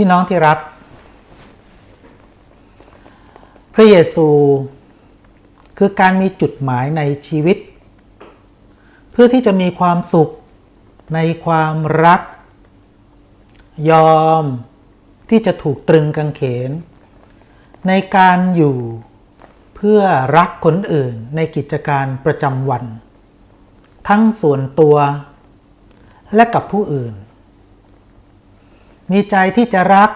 พี่น้องที่รัก พระเยซู คือการมีจุดหมายในชีวิต เพื่อที่จะมีความสุขในความรัก ยอมที่จะถูกตรึงกางเขน ในการอยู่เพื่อรักคนอื่นในกิจการประจำวัน ทั้งส่วนตัวและกับผู้อื่น มีใจที่จะรัก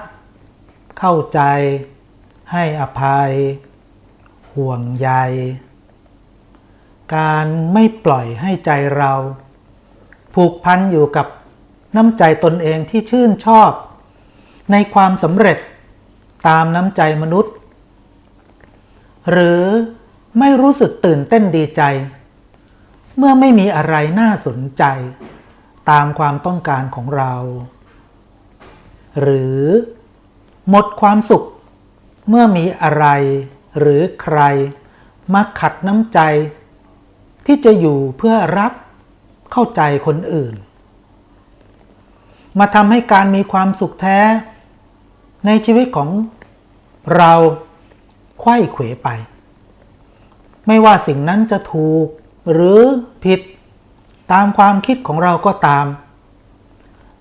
เข้าใจ ให้อภัย ห่วงใย การไม่ปล่อยให้ใจเรา ผูกพันอยู่กับน้ำใจตนเองที่ชื่นชอบ ในความสำเร็จตามน้ำใจมนุษย์ หรือไม่รู้สึกตื่นเต้นดีใจ เมื่อไม่มีอะไรน่าสนใจ ตามความต้องการของเรา หรือ หมดความสุข เมื่อมีอะไร หรือใคร มาขัดน้ำใจ ที่จะอยู่เพื่อรักเข้าใจคนอื่น มาทำให้การมีความสุขแท้ ในชีวิตของเราไข้เขวไป ไม่ว่าสิ่งนั้นจะถูกหรือผิด ตามความคิดของเราก็ตาม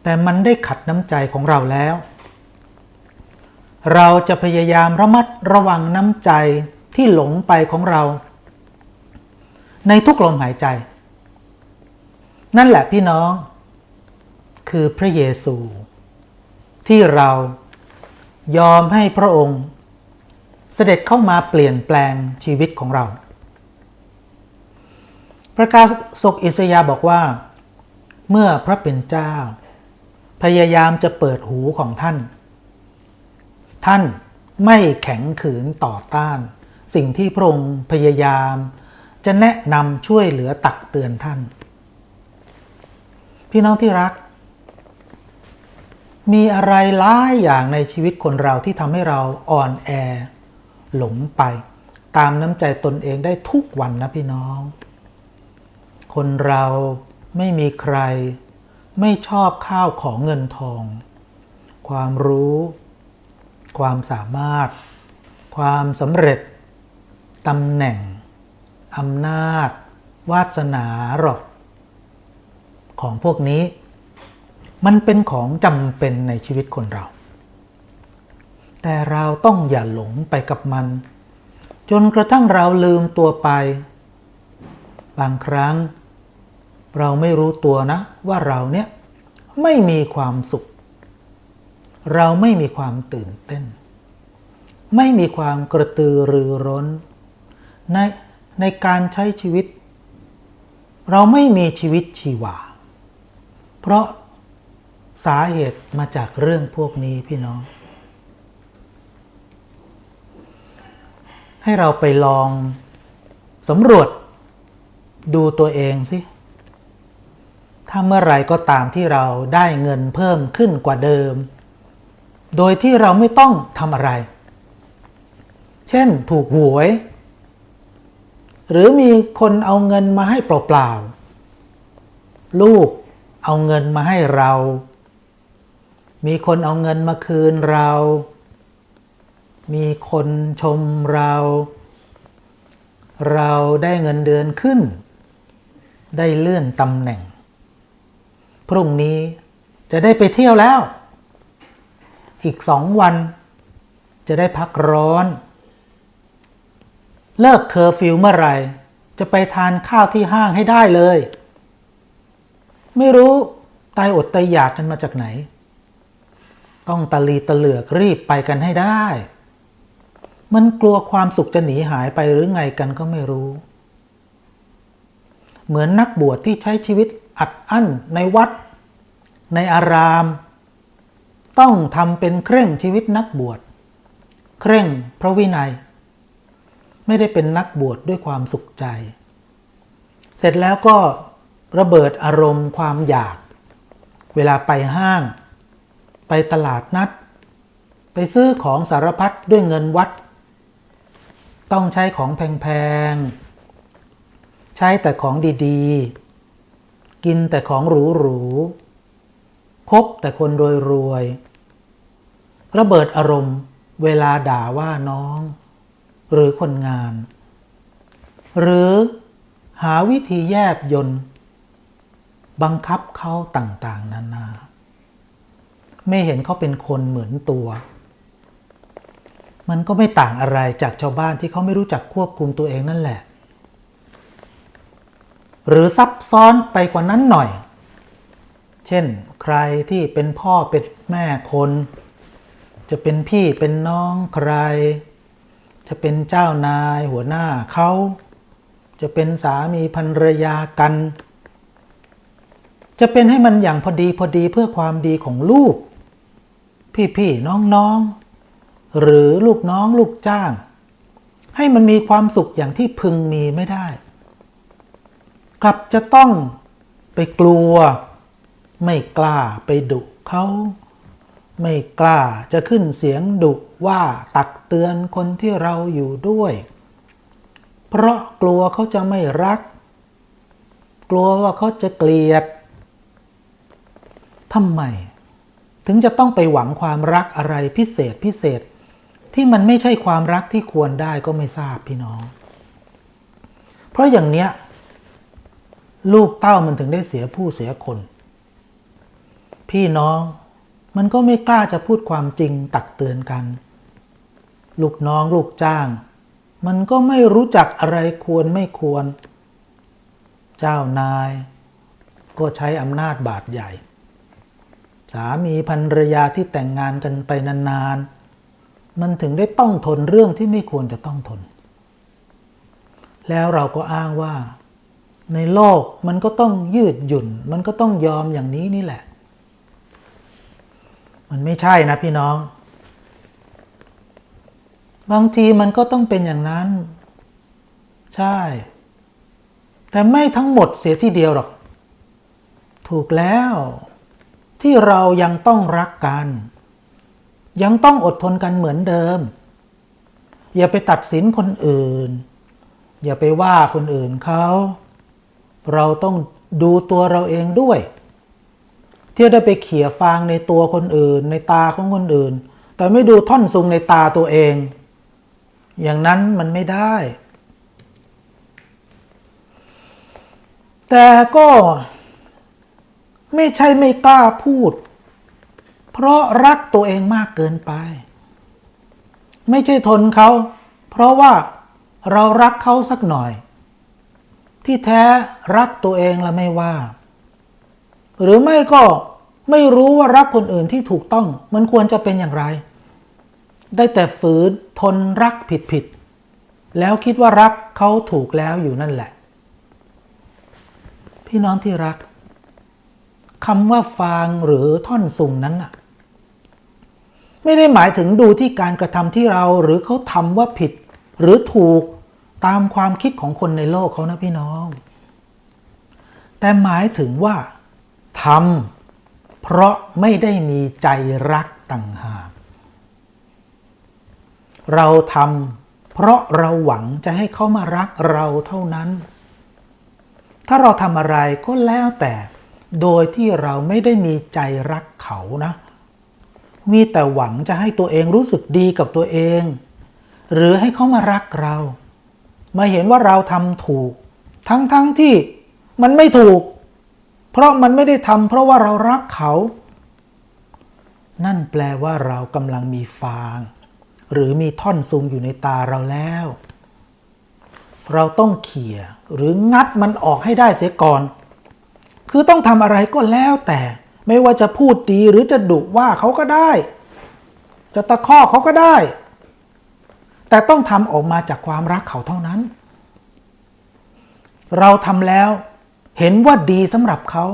แต่มันได้ขัดน้ำใจของเราแล้ว เราจะพยายามระมัดระวังน้ำใจที่หลงไปของเรา ในทุกลมหายใจ นั่นแหละพี่น้อง คือพระเยซู ที่เรายอมให้พระองค์ เสด็จเข้ามาเปลี่ยนแปลงชีวิตของเรา พระกาศกอิสยาบอกว่า เมื่อพระเป็นเจ้า พยายามจะเปิดหูของท่าน ท่านไม่แข็งขืนต่อต้าน สิ่งที่พระองค์พยายาม จะแนะนำช่วยเหลือตักเตือนท่าน พี่น้องที่รัก มีอะไรหลายอย่างในชีวิตคนเราที่ทำให้เราอ่อนแอ หลงไป ตามน้ำใจตนเองได้ทุกวันนะพี่น้อง คนเราไม่มีใคร ไม่ชอบข้าวของเงินทอง ความรู้ ความสามารถ ความสำเร็จตำแหน่งอำนาจ วาสนาหรอก ของพวกนี้ มันเป็นของจำเป็นในชีวิตคนเรา แต่เราต้องอย่าหลงไปกับมัน จนกระทั่งเราลืมตัวไป บางครั้ง เราไม่รู้ตัวนะ ว่าเราเนี่ยไม่มีความสุข เราไม่มีความตื่นเต้น ไม่มีความกระตือรือร้น ในในการใช้ชีวิต เราไม่มีชีวิตชีวา เพราะสาเหตุมาจากเรื่องพวกนี้พี่น้อง ให้เราไปลองสำรวจดูตัวเองสิ ถ้าเมื่อไรก็ตามที่เราได้เงินเพิ่มขึ้นกว่าเดิม โดยที่เราไม่ต้องทำอะไร เช่นถูกหวย หรือมีคนเอาเงินมาให้เปล่าๆ ลูกเอาเงินมาให้เรา มีคนเอาเงินมาคืนเรา มีคนชมเรา เราได้เงินเดือนขึ้น ได้เลื่อนตำแหน่ง พรุ่งนี้จะได้ไปเที่ยวแล้ว อีกสองวัน จะได้พักร้อน เลิกเคอร์ฟิวเมื่อไหร่ จะไปทานข้าวที่ห้างให้ได้เลย ไม่รู้ตายอดตายอยากกันมาจากไหน ต้องตะลีตะเหลือกรีบไปกันให้ได้ มันกลัวความสุขจะหนีหายไปหรือไงกันก็ไม่รู้ เหมือนนักบวชที่ใช้ชีวิต อัดอั้นในวัด ในอาราม ต้องทำเป็นเคร่งชีวิตนักบวช เคร่งพระวินัย ไม่ได้เป็นนักบวชดด้วยความสุขใจ เสร็จแล้วก็ระเบิดอารมณ์ความอยาก เวลาไปห้าง ไปตลาดนัด ไปซื้อของสารพัดด้วยเงินวัด ต้องใช้ของแพงๆ ใช้แต่ของดีๆ กินแต่ของหรูหรูคบแต่คนรวยรวยระเบิดอารมณ์เวลาด่าว่าน้อง หรือคนงาน หรือหาวิธีแยบยนต์ บังคับเขาต่างๆ นานา ไม่เห็นเขาเป็นคนเหมือนตัว มันก็ไม่ต่างอะไรจากชาวบ้านที่เขาไม่รู้จักควบคุมตัวเองนั่นแหละ หรือซับซ้อนไปกว่านั้นหน่อย เช่นใครที่เป็นพ่อเป็นแม่คน จะเป็นพี่เป็นน้องใคร จะเป็นเจ้านายหัวหน้าเขา จะเป็นสามีภรรยากัน จะเป็นให้มันอย่างพอดีพอดีเพื่อความดีของลูก พี่ๆน้องๆ หรือลูกน้องลูกจ้าง ให้มันมีความสุขอย่างที่พึงมีไม่ได้ กลับจะต้องไปกลัว ไม่กล้าไปดุเขาไม่กล้าจะขึ้นเสียงดุว่าตักเตือนคนที่เราอยู่ด้วย เพราะกลัวเขาจะไม่รัก กลัวว่าเขาจะเกลียดทำไม ถึงจะต้องไปหวังความรักอะไรพิเศษพิเศษ ที่มันไม่ใช่ความรักที่ควรได้ก็ไม่ทราบพี่น้อง เพราะอย่างเนี้ย ลูกเต้ามันถึงได้เสียผู้เสียคน พี่น้องมันก็ไม่กล้าจะพูดความจริงตักเตือนกัน ลูกน้องลูกจ้าง มันก็ไม่รู้จักอะไรควรไม่ควร เจ้านาย ก็ใช้อำนาจบาดใหญ่ สามีภรรยาที่แต่งงานกันไปนานๆ มันถึงได้ต้องทนเรื่องที่ไม่ควรจะต้องทน แล้วเราก็อ้างว่า ในโลกมันก็ต้องยืดหยุ่น มันก็ต้องยอมอย่างนี้นี่แหละ มันไม่ใช่นะพี่น้อง บางทีมันก็ต้องเป็นอย่างนั้น ใช่ แต่ไม่ทั้งหมดเสียทีเดียวหรอก ถูกแล้ว ที่เรายังต้องรักกัน ยังต้องอดทนกันเหมือนเดิม อย่าไปตัดสินคนอื่น อย่าไปว่าคนอื่นเขา เราต้องดูตัวเราเองด้วย ที่ได้ไปเขี่ยฟางในตัวคนอื่น ในตาของคนอื่น แต่ไม่ดูท่อนซุงในตาตัวเอง อย่างนั้นมันไม่ได้ แต่ก็ไม่ใช่ไม่กล้าพูด เพราะรักตัวเองมากเกินไป ไม่ใช่ทนเขา เพราะว่าเรารักเขาสักหน่อย ที่แท้รักตัวเองละไม่ว่า หรือไม่ก็ไม่รู้ว่ารักคนอื่นที่ถูกต้องมันควรจะเป็นอย่างไร ได้แต่ฝืนทนรักผิดผิดแล้วคิดว่ารักเขาถูกแล้วอยู่นั่นแหละ พี่น้องที่รักคำว่าฟางหรือท่อนซุงนั้นน่ะ ไม่ได้หมายถึงดูที่การกระทำที่เราหรือเขาทำว่าผิด หรือถูก ตามความคิดของคนในโลกเขานะพี่น้อง แต่หมายถึงว่าทำเพราะไม่ได้มีใจรักต่างหากเราทำเพราะเราหวังจะให้เขามารักเราเท่านั้น ถ้าเราทำอะไรก็แล้วแต่โดยที่เราไม่ได้มีใจรักเขานะ มีแต่หวังจะให้ตัวเองรู้สึกดีกับตัวเอง หรือให้เขามารักเรา มาเห็นว่าเราทำถูก ทั้งๆทที่มันไม่ถูก เพราะมันไม่ได้ทำเพราะว่าเรารักเขา นั่นแปลว่าเรากำลังมีฟาง หรือมีท่อนซุงอยู่ในตาเราแล้ว เราต้องเขี่ยหรืองัดมันออกให้ได้เสียก่อน คือต้องทำอะไรก็แล้วแต่ ไม่ว่าจะพูดดีหรือจะดุว่าเขาก็ได้ จะตะคอกเขาก็ได้ แต่ต้องทำออกมาจากความรักเขาเท่านั้น เราทำแล้วเห็นว่าดีสำหรับเขา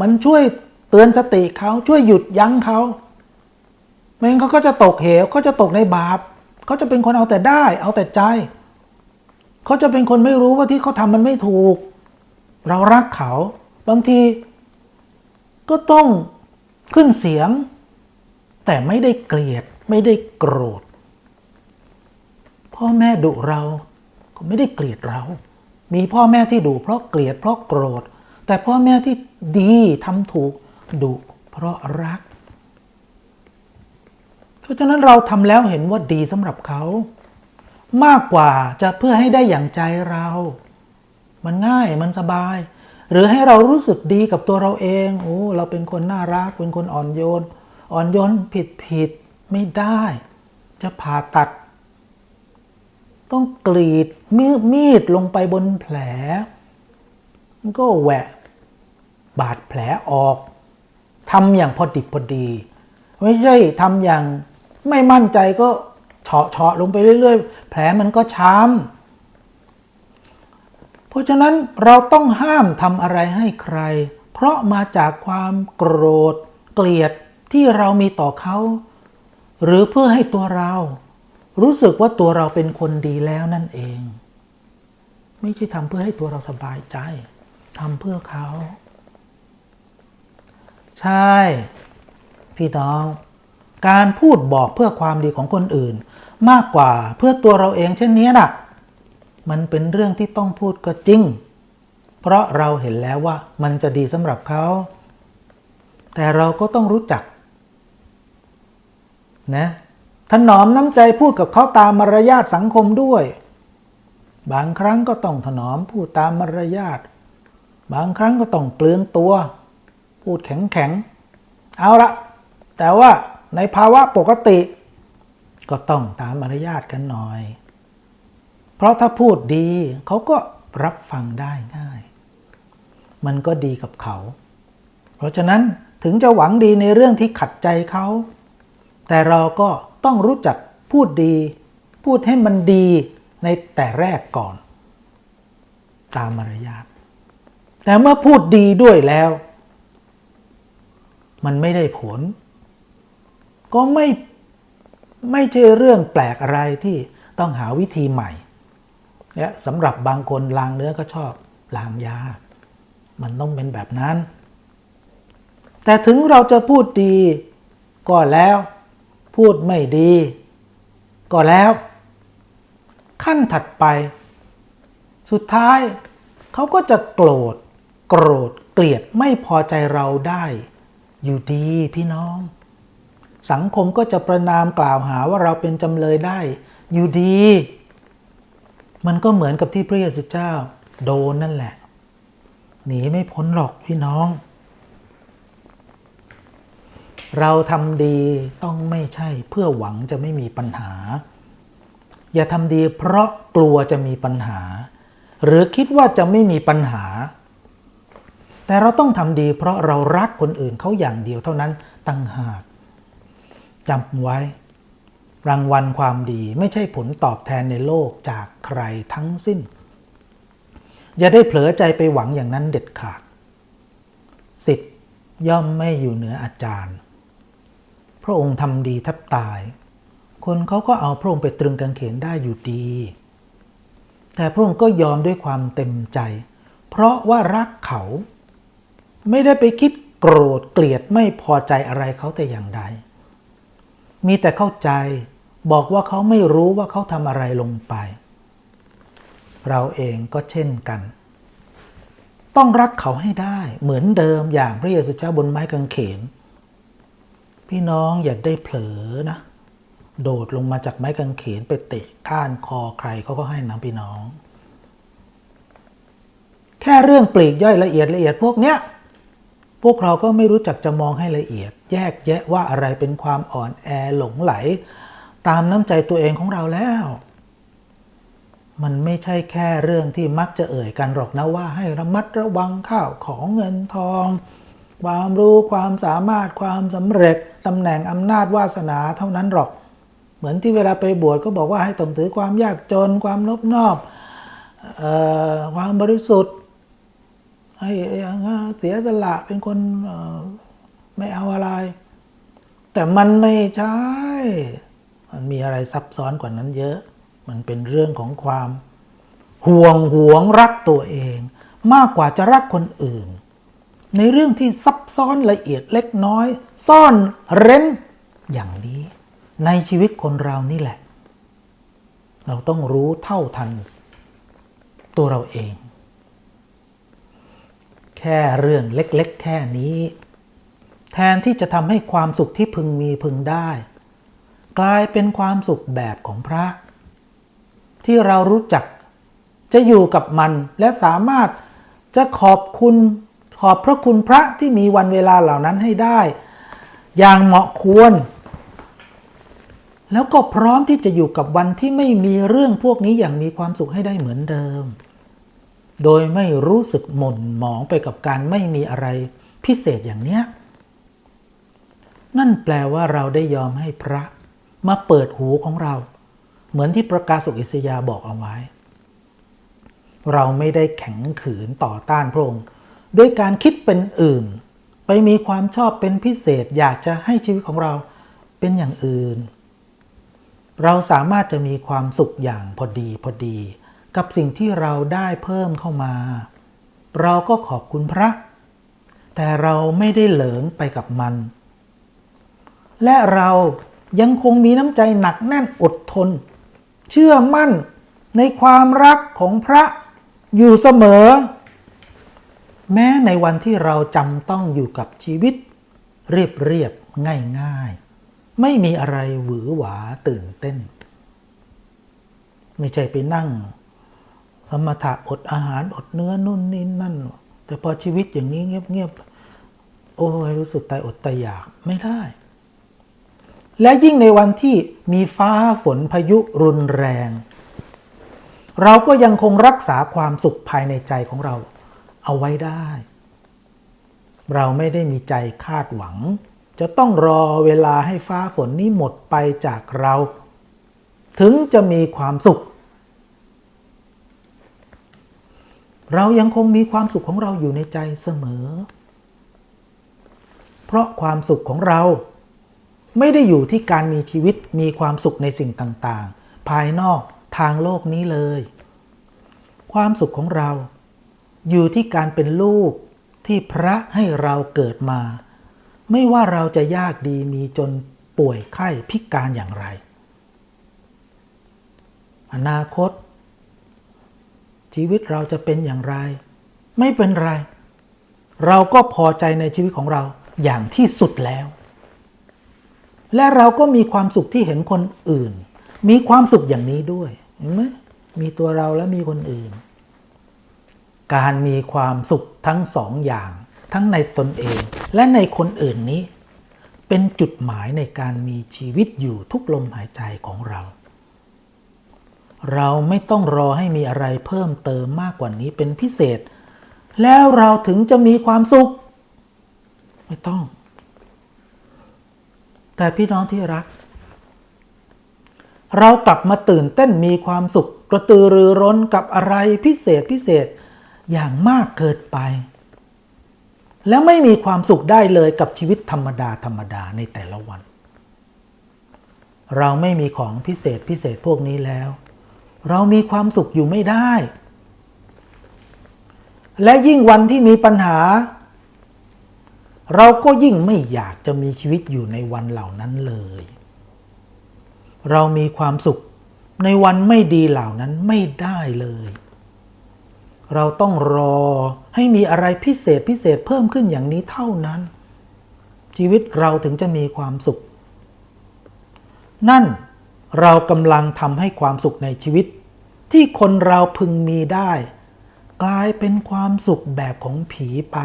มันช่วยเตือนสติเขาช่วยหยุดยั้งเขาไม่งั้นเขาก็จะตกเหวเขาจะตกในบาปเขาจะเป็นคนเอาแต่ได้ เอาแต่ใจ เขาจะเป็นคนไม่รู้ว่าที่เขาทำมันไม่ถูก เรารักเขา บางทีก็ต้องขึ้นเสียง แต่ไม่ได้เกลียดไม่ได้โกรธ พ่อแม่ดุเราก็ไม่ได้เกลียดเรา มีพ่อแม่ที่ดุเพราะเกลียดเพราะโกรธ แต่พ่อแม่ที่ดีทำถูกดุเพราะรัก เพราะฉะนั้นเราทำแล้วเห็นว่าดีสำหรับเขา มากกว่าจะเพื่อให้ได้อย่างใจเรา มันง่ายมันสบาย หรือให้เรารู้สึกดีกับตัวเราเองโอ้เราเป็นคนน่ารักเป็นคนอ่อนโยน อ่อนโยนผิดผิดไม่ได้ จะผ่าตัด ต้องกรีดมีดมีดลงไปบนแผล มันก็แหวะ บาดแผลออกทำอย่างพอดิบพอดี ไม่ใช่ทำอย่างไม่มั่นใจก็เฉาะเฉาะลงไปเรื่อย ๆ แผลมันก็ช้ำเพราะฉะนั้นเราต้องห้ามทำอะไรให้ใคร เพราะมาจากความโกรธ เกลียดที่เรามีต่อเขา หรือเพื่อให้ตัวเรา รู้สึกว่าตัวเราเป็นคนดีแล้วนั่นเอง ไม่ใช่ทำเพื่อให้ตัวเราสบายใจทำเพื่อเขา ใช่ พี่น้อง การพูดบอกเพื่อความดีของคนอื่น มากกว่าเพื่อตัวเราเองเช่นนี้น่ะ มันเป็นเรื่องที่ต้องพูดก็จริง เพราะเราเห็นแล้วว่ามันจะดีสำหรับเขา แต่เราก็ต้องรู้จัก นะ ถนอมน้ำใจพูดกับเขาตามมารยาทสังคมด้วย บางครั้งก็ต้องถนอมพูดตามมารยาท บางครั้งก็ต้องเปลืองตัว พูดแข็งแข็งเอาละแต่ว่าในภาวะปกติ ก็ต้องตามมารยาทกันหน่อย เพราะถ้าพูดดีเขาก็รับฟังได้ง่าย มันก็ดีกับเขา เพราะฉะนั้นถึงจะหวังดีในเรื่องที่ขัดใจเขา แต่เราก็ ต้องรู้จักพูดดี พูดให้มันดีในแต่แรกก่อน ตามมารยาทแต่เมื่อพูดดีด้วยแล้ว มันไม่ได้ผล ก็ไม่ไม่ใช่เรื่องแปลกอะไรที่ต้องหาวิธีใหม่และสำหรับบางคนลางเนื้อก็ชอบลางยา มันต้องเป็นแบบนั้น แต่ถึงเราจะพูดดีก็แล้ว พูดไม่ดี ก็แล้ว ขั้นถัดไป สุดท้ายเขาก็จะโกรธ โกรธเกลียดไม่พอใจเราได้ อยู่ดีพี่น้อง สังคมก็จะประนามกล่าวหาว่าเราเป็นจำเลยได้ อยู่ดี มันก็เหมือนกับที่พระเยซูเจ้า โดนนั่นแหละ หนีไม่พ้นหรอกพี่น้อง เราทำดีต้องไม่ใช่เพื่อหวังจะไม่มีปัญหา อย่าทำดีเพราะกลัวจะมีปัญหา หรือคิดว่าจะไม่มีปัญหา แต่เราต้องทำดีเพราะเรารักคนอื่นเขาอย่างเดียวเท่านั้นตั้งหากจำไว้ รางวัลความดีไม่ใช่ผลตอบแทนในโลกจากใครทั้งสิ้น อย่าได้เผลอใจไปหวังอย่างนั้นเด็ดขาดสิทธิ์ย่อมไม่อยู่เหนืออาจารย์ ระองค์ทำดีแทบตาย คนเขาก็เอาพระองค์ไปตรึงกางเขนได้อยู่ดี แต่พระองค์ก็ยอมด้วยความเต็มใจ เพราะว่ารักเขา ไม่ได้ไปคิดโกรธเกลียดไม่พอใจอะไรเขาแต่อย่างใด มีแต่เข้าใจบอกว่าเขาไม่รู้ว่าเขาทำอะไรลงไป เราเองก็เช่นกัน ต้องรักเขาให้ได้เหมือนเดิมอย่างพระเยซูเจ้าบนไม้กางเขน พี่น้องอย่าได้เผลอนะ โดดลงมาจากไม้กางเขนไปเตะก้านคอใครเขาก็ให้นะพี่น้อง แค่เรื่องปลีกย่อยละเอียดละเอียดพวกเนี้ยพวกเราก็ไม่รู้จักจะมองให้ละเอียด แยกแยะว่าอะไรเป็นความอ่อนแอหลงไหล ตามน้ำใจตัวเองของเราแล้ว มันไม่ใช่แค่เรื่องที่มักจะเอ่ยกันหรอกนะว่าให้ระมัดระวังข้าวของเงินทอง ความรู้ความสามารถความสำเร็จตำแหน่งอำนาจวาสนาเท่านั้นหรอก เหมือนที่เวลาไปบวชก็บอกว่าให้ต้องถือความยากจน ความนบนอบเอ่อความบริสุทธิ์ให้เสียสละเป็นคนไม่เอาอะไร แต่มันไม่ใช่ มันมีอะไรซับซ้อนกว่านั้นเยอะ มันเป็นเรื่องของความห่วงหวงรักตัวเอง มากกว่าจะรักคนอื่น ในเรื่องที่ซับซ้อนละเอียดเล็กน้อย ซ่อนเร้นอย่างนี้ ในชีวิตคนเรานี่แหละ เราต้องรู้เท่าทัน ตัวเราเอง แค่เรื่องเล็กๆ แค่นี้ แทนที่จะทำให้ความสุขที่พึงมีพึงได้ กลายเป็นความสุขแบบของพระ ที่เรารู้จักจะอยู่กับมันและสามารถจะขอบคุณ ขอบพระคุณพระที่มีวันเวลาเหล่านั้นให้ได้ อย่างเหมาะควร แล้วก็พร้อมที่จะอยู่กับวันที่ไม่มีเรื่องพวกนี้อย่างมีความสุขให้ได้เหมือนเดิม โดยไม่รู้สึกหม่นหมองไปกับการไม่มีอะไรพิเศษอย่างเนี้ยนั่นแปลว่าเราได้ยอมให้พระมาเปิดหูของเรา เหมือนที่ประกาศสุอิสยาบอกเอาไว้ เราไม่ได้แข็งขืนต่อต้านพระองค์ ด้วยการคิดเป็นอื่น ไปมีความชอบเป็นพิเศษอยากจะให้ชีวิตของเราเป็นอย่างอื่น เราสามารถจะมีความสุขอย่างพอดีพอดี กับสิ่งที่เราได้เพิ่มเข้ามา เราก็ขอบคุณพระ แต่เราไม่ได้เหลิงไปกับมัน และเรายังคงมีน้ำใจหนักแน่นอดทน เชื่อมั่นในความรักของพระอยู่เสมอ แม้ในวันที่เราจำต้องอยู่กับชีวิต เรียบเรียบง่ายง่ายๆไม่มีอะไรหวือหวาตื่นเต้น ไม่ใช่ไปนั่ง สมถะอดอาหารอดเนื้อนุ่นนี่นั่น แต่พอชีวิตอย่างนี้เงียบๆโอ้ยรู้สึกตายอดตายอยากไม่ได้ และยิ่งในวันที่มีฟ้าฝนพายุรุนแรง เราก็ยังคงรักษาความสุขภายในใจของเรา เอาไว้ได้ เราไม่ได้มีใจคาดหวัง จะต้องรอเวลาให้ฟ้าฝนนี้หมดไปจากเรา ถึงจะมีความสุข เรายังคงมีความสุขของเราอยู่ในใจเสมอ เพราะความสุขของเราไม่ได้อยู่ที่การมีชีวิตมีความสุขในสิ่งต่าง ๆ ภายนอกทางโลกนี้เลย ความสุขของเรา อยู่ที่การเป็นลูกที่พระให้เราเกิดมา ไม่ว่าเราจะยากดีมีจนป่วยไข้พิการอย่างไร อนาคต ชีวิตเราจะเป็นอย่างไร ไม่เป็นไร เราก็พอใจในชีวิตของเราอย่างที่สุดแล้ว และเราก็มีความสุขที่เห็นคนอื่น มีความสุขอย่างนี้ด้วยเห็นไหมมีตัวเราและมีคนอื่น การมีความสุขทั้งสองอย่าง ทั้งในตนเองและในคนอื่นนี้ เป็นจุดหมายในการมีชีวิตอยู่ทุกลมหายใจของเรา เราไม่ต้องรอให้มีอะไรเพิ่มเติมมากกว่านี้เป็นพิเศษ แล้วเราถึงจะมีความสุข ไม่ต้อง แต่พี่น้องที่รัก เรากลับมาตื่นเต้นมีความสุขกระตือรือร้นกับอะไรพิเศษพิเศษ อย่างมากเกินไป แล้วไม่มีความสุขได้เลยกับชีวิตธรรมดาธรรมดาในแต่ละวัน เราไม่มีของพิเศษพิเศษพวกนี้แล้ว เรามีความสุขอยู่ไม่ได้ และยิ่งวันที่มีปัญหา เราก็ยิ่งไม่อยากจะมีชีวิตอยู่ในวันเหล่านั้นเลย เรามีความสุขในวันไม่ดีเหล่านั้นไม่ได้เลย เราต้องรอให้มีอะไรพิเศษพิเศษเพิ่มขึ้นอย่างนี้เท่านั้น ชีวิตเราถึงจะมีความสุข นั่นเรากำลังทำให้ความสุขในชีวิต ที่คนเราพึงมีได้ กลายเป็นความสุขแบบของผีไป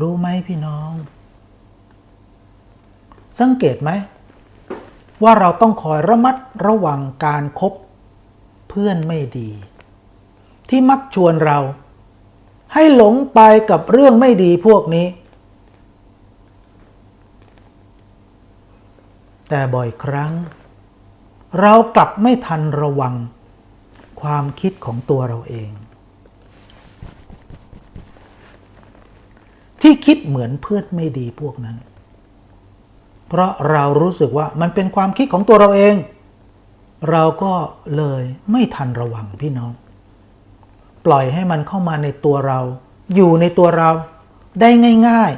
รู้ไหมพี่น้อง สังเกตไหม ว่าเราต้องคอยระมัดระวังการครบเพื่อนไม่ดี ที่มักชวนเรา ให้หลงไปกับเรื่องไม่ดีพวกนี้ แต่บ่อยครั้ง เรากลับไม่ทันระวังความคิดของตัวเราเอง ที่คิดเหมือนเพื่อนไม่ดีพวกนั้น เพราะเรารู้สึกว่ามันเป็นความคิดของตัวเราเอง เราก็เลยไม่ทันระวังพี่น้อง ปล่อยให้มันเข้ามาในตัวเรา อยู่ในตัวเราได้ง่าย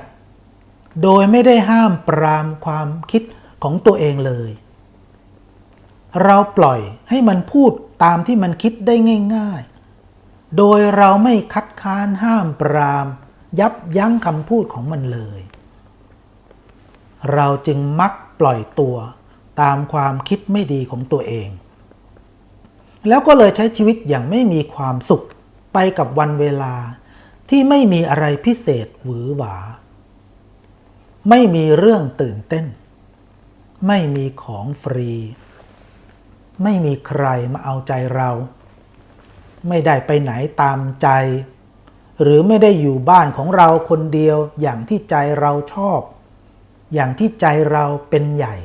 ๆ โดยไม่ได้ห้ามปรามความคิดของตัวเองเลย เราปล่อยให้มันพูดตามที่มันคิดได้ง่าย ๆ โดยเราไม่คัดค้านห้ามปราม ยับยั้งคำพูดของมันเลย เราจึงมักปล่อยตัวตามความคิดไม่ดีของตัวเอง แล้วก็เลยใช้ชีวิตอย่างไม่มีความสุข ไปกับวันเวลาที่ไม่มีอะไรพิเศษหวือหวา ไม่มีเรื่องตื่นเต้น ไม่มีของฟรี ไม่มีใครมาเอาใจเรา ไม่ได้ไปไหนตามใจ หรือไม่ได้อยู่บ้านของเราคนเดียวอย่างที่ใจเราชอบ อย่างที่ใจเราเป็นใหญ่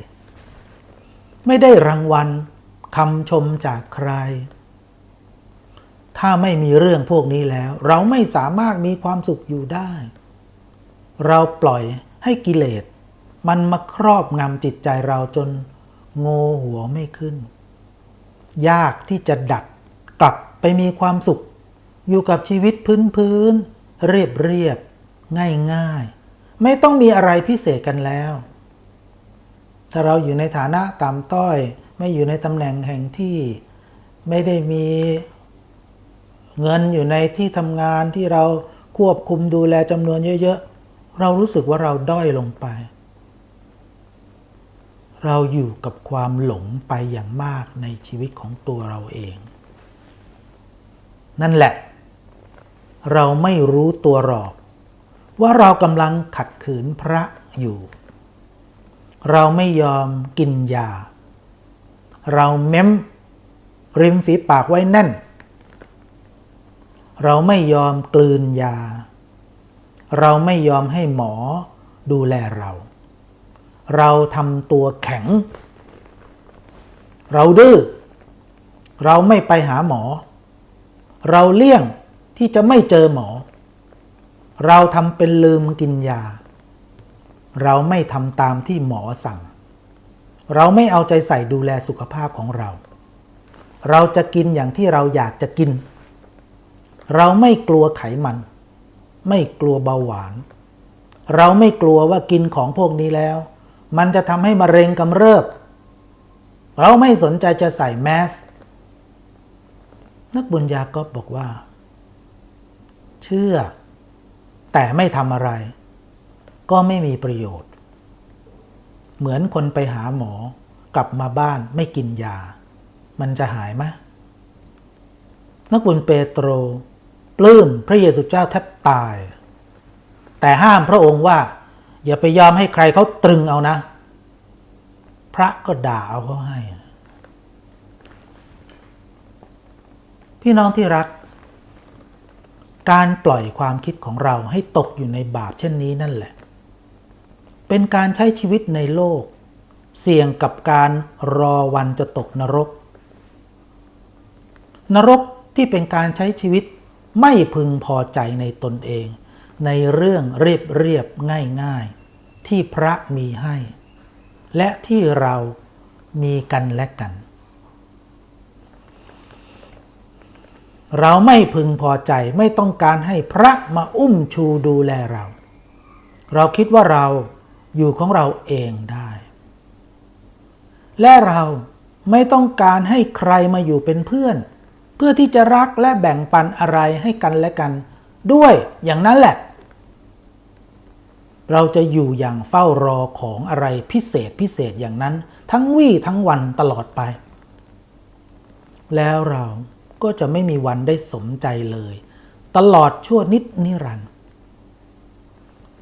ไม่ได้รางวัลคำชมจากใคร ถ้าไม่มีเรื่องพวกนี้แล้ว เราไม่สามารถมีความสุขอยู่ได้ เราปล่อยให้กิเลส มันมาครอบงำจิตใจเราจนโงหัวไม่ขึ้น ยากที่จะดัดกลับไปมีความสุข อยู่กับชีวิตพื้นพื้น เรียบเรียบ ง่ายง่ายๆไม่ต้องมีอะไรพิเศษกันแล้ว ถ้าเราอยู่ในฐานะต่ำต้อย ไม่อยู่ในตำแหน่งแห่งที่ ไม่ได้มี เงินอยู่ในที่ทำงานที่เราควบคุมดูแลจำนวนเยอะๆ เรารู้สึกว่าเราด้อยลงไป เราอยู่กับความหลงไปอย่างมากในชีวิตของตัวเราเอง นั่นแหละ เราไม่รู้ตัวหรอก ว่าเรากำลังขัดขืนพระอยู่ เราไม่ยอมกินยา เราเม้มริมฝีปากไว้แน่น เราไม่ยอมกลืนยา เราไม่ยอมให้หมอดูแลเรา เราทำตัวแข็ง เราดื้อ เราไม่ไปหาหมอ เราเลี่ยงที่จะไม่เจอหมอ เราทำเป็นลืมกินยา เราไม่ทำตามที่หมอสั่ง เราไม่เอาใจใส่ดูแลสุขภาพของเรา เราจะกินอย่างที่เราอยากจะกิน เราไม่กลัวไขมัน ไม่กลัวเบาหวาน เราไม่กลัวว่ากินของพวกนี้แล้ว มันจะทำให้มะเร็งกำเริบ เราไม่สนใจจะใส่แมส นักบุญญาก็บอกว่า เชื่อ แต่ไม่ทำอะไร ก็ไม่มีประโยชน์ เหมือนคนไปหาหมอกลับมาบ้านไม่กินยา มันจะหายไหมนักบุญเปโตร ปลื้มพระเยซูเจ้าแทบตาย แต่ห้ามพระองค์ว่า อย่าไปยอมให้ใครเขาตรึงเอานะ พระก็ด่าเอาเขาให้ พี่น้องที่รัก การปล่อยความคิดของเราให้ตกอยู่ในบาปเช่นนี้นั่นแหละ เป็นการใช้ชีวิตในโลก เสี่ยงกับการรอวันจะตกนรก นรกที่เป็นการใช้ชีวิต ไม่พึงพอใจในตนเอง ในเรื่องเรียบเรียบง่ายง่ายๆที่พระมีให้ และที่เรามีกันและกัน เราไม่พึงพอใจไม่ต้องการให้พระมาอุ้มชูดูแลเรา เราคิดว่าเราอยู่ของเราเองได้ และเราไม่ต้องการให้ใครมาอยู่เป็นเพื่อน เพื่อที่จะรักและแบ่งปันอะไรให้กันและกัน ด้วยอย่างนั้นแหละ เราจะอยู่อย่างเฝ้ารอของอะไรพิเศษพิเศษอย่างนั้น ทั้งวี่ทั้งวันตลอดไป แล้วเราก็จะไม่มีวันได้สมใจเลย ตลอดชั่วนิดนิรันดร์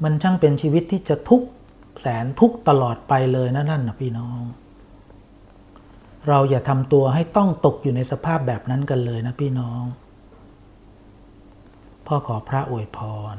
มันช่างเป็นชีวิตที่จะทุกข์แสนทุกข์ตลอดไปเลยนะนั่นนะพี่น้อง เราอย่าทำตัวให้ต้องตกอยู่ในสภาพแบบนั้นกันเลยนะพี่น้อง พ่อขอพระอวยพร